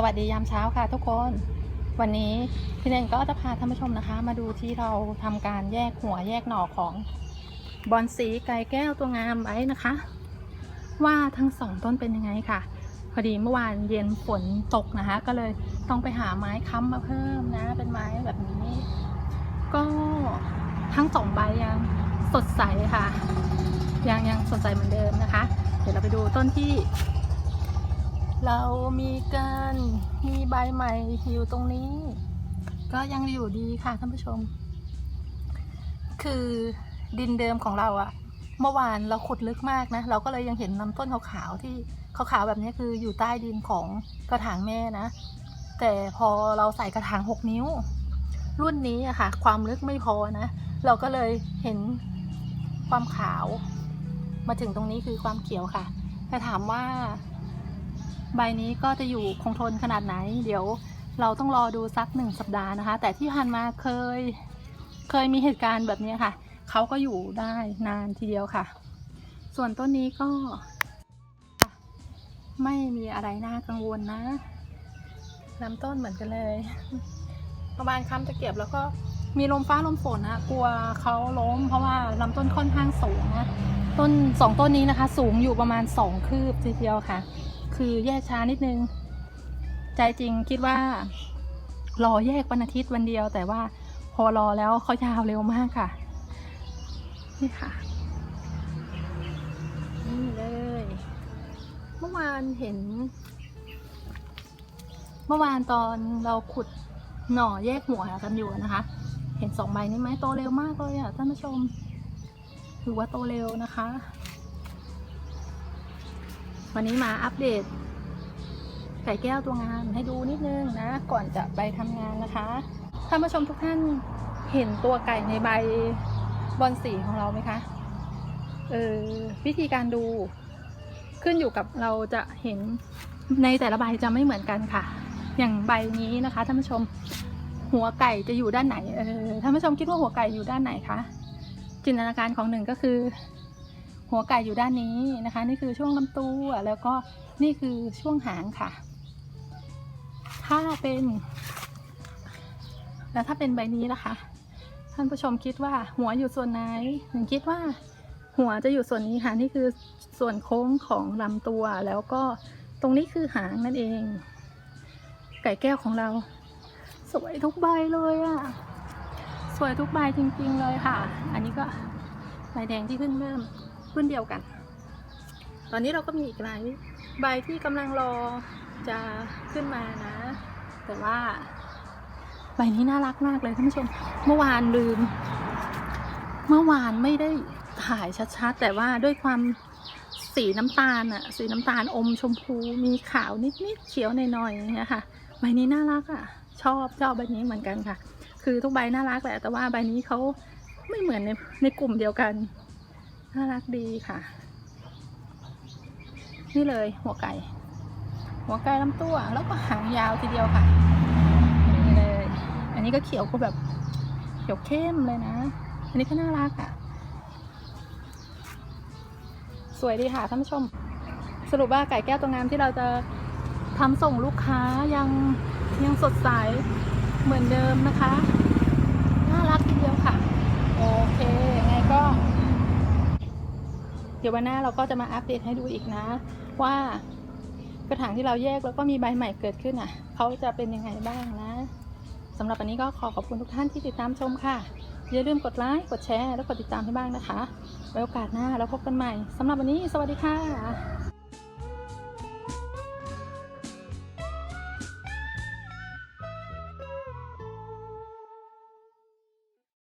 สวัสดียามเช้าค่ะทุกคน วันนี้พี่เนนก็จะพาท่านผู้ชมนะคะ มาดูที่เราทำการแยกหัวแยกหน่อของบอนสีไก่แก้วตัวงามไว้นะคะ ว่าทั้งสองต้นเป็นยังไงค่ะ พอดีเมื่อวานเย็นฝนตกนะคะ ก็เลยต้องไปหาไม้ค้ำมาเพิ่มนะ เป็นไม้แบบนี้ ก็ทั้งสองใบยังสดใสค่ะ ยังยังสดใสเหมือนเดิมนะคะ เดี๋ยวเราไปดูต้นที่ เรามีการมีใบใหม่อยู่ตรงนี้ ก็ยังอยู่ดีค่ะท่านผู้ชม คือดินเดิมของเราอะเมื่อวานเราขุดลึกมากนะ เราก็เลยยังเห็นลำต้นขาวๆที่ขาวๆแบบนี้คืออยู่ใต้ดินของกระถางแม่นะ แต่พอเราใส่กระถางหกนิ้ว รุ่นนี้อะค่ะ ความลึกไม่พอนะ เราก็เลยเห็นความขาว มาถึงตรงนี้คือความเขียวค่ะแต่ถามว่า ใบนี้ก็จะอยู่คงทนขนาดไหน เดี๋ยวเราต้องรอดูสักหนึ่งสัปดาห์นะคะ แต่ที่ผ่านมาเคยเคยมีเหตุการณ์แบบนี้ค่ะ เขาก็อยู่ได้นานทีเดียวค่ะ ส่วนต้นนี้ก็ไม่มีอะไรน่ากังวลนะลำต้นเหมือนกันเลยประมาณคำจะเก็บแล้วก็มีลมฟ้าลมฝนนะกลัวเขาล้ม เพราะว่าลำต้นค่อนข้างสูงนะต้นสองต้นนี้นะคะ สูงอยู่ประมาณสองคืบทีเดียวค่ะ คือแยกช้านิดนึง ใจจริงคิดว่า รอแยกวันอาทิตย์วันเดียว แต่ว่าพอรอแล้วเขายาวเร็วมากค่ะ นี่ค่ะ นี่เลย เมื่อวานเห็น เมื่อวานตอนเราขุดหน่อแยกหัวกันอยู่นะคะ เห็นสองใบนี้ไหมโตเร็วมากเลยอะท่านผู้ชมถือว่าโตเร็วนะคะ วันนี้มาอัปเดตไก่แก้วตัวงามให้ดูนิดนึงนะ ก่อนจะไปทำงานนะคะท่านผู้ชมทุกท่านเห็นตัวไก่ในใบบอลสีของเราไหมคะเออวิธีการดูขึ้นอยู่กับเราจะเห็นในแต่ละใบจะไม่เหมือนกันค่ะ อย่างใบนี้นะคะท่านผู้ชมหัวไก่จะอยู่ด้านไหนเออท่านผู้ชมคิดว่าหัวไก่อยู่ด้านไหนคะจินตนาการของหนึ่งก็คือ หัวไก่อยู่ด้านนี้นะคะ นี่คือช่วงลำตัวแล้วก็นี่คือช่วงหางค่ะ ถ้าเป็น แล้วถ้าเป็นใบนี้ล่ะคะ ท่านผู้ชมคิดว่าหัวอยู่ส่วนไหนหนึ่งคิดว่าหัวจะอยู่ส่วนนี้ค่ะ นี่คือส่วนโค้งของลำตัวแล้วก็ตรงนี้คือหางนั่นเอง ไก่แก้วของเรา สวยทุกใบเลยอะสวยทุกใบจริงๆเลยค่ะ อันนี้ก็ใบแดงที่เพิ่งเริ่ม รุ่นเดียวกัน ตอนนี้เราก็มีอีกหลายใบที่กำลังรอจะขึ้นมานะ แต่ว่าใบนี้น่ารักมากเลยท่านผู้ชม เมื่อวานลืม เมื่อวานไม่ได้ถ่ายชัดๆ แต่ว่าด้วยความสีน้ำตาลอะสีน้ำตาลอมชมพูมีขาวนิดๆเขียวหน่อยๆเนี่ยค่ะใบนี้น่ารักอะชอบชอบใบนี้เหมือนกันค่ะ คือทุกใบน่ารักแหละแต่ว่าใบนี้เขาไม่เหมือนในในกลุ่มเดียวกัน น่ารักดีค่ะ นี่เลยหัวไก่ หัวไก่ลำตัว แล้วก็หางยาวทีเดียวค่ะนี่เลย อันนี้ก็เขียวก็แบบเขียวเข้มเลยนะ อันนี้ก็น่ารักอะ สวยดีค่ะท่านผู้ชม สรุปว่าไก่แก้วตัวงามที่เราจะทำส่งลูกค้ายังยังสดใสเหมือนเดิมนะคะ น่ารักทีเดียวค่ะ โอเค เดี๋ยววันหน้าเราก็จะมาอัปเดตให้ดูอีกนะ ว่ากระถางที่เราแยกแล้วก็มีใบใหม่เกิดขึ้นอะเขาจะเป็นยังไงบ้างนะสำหรับวันนี้ก็ขอขอบคุณทุกท่านที่ติดตามชมค่ะ อย่าลืมกดไลค์กดแชร์ และกดติดตามให้บ้างนะคะ ไว้โอกาสหน้าแล้วพบกันใหม่สำหรับวันนี้ สวัสดีค่ะ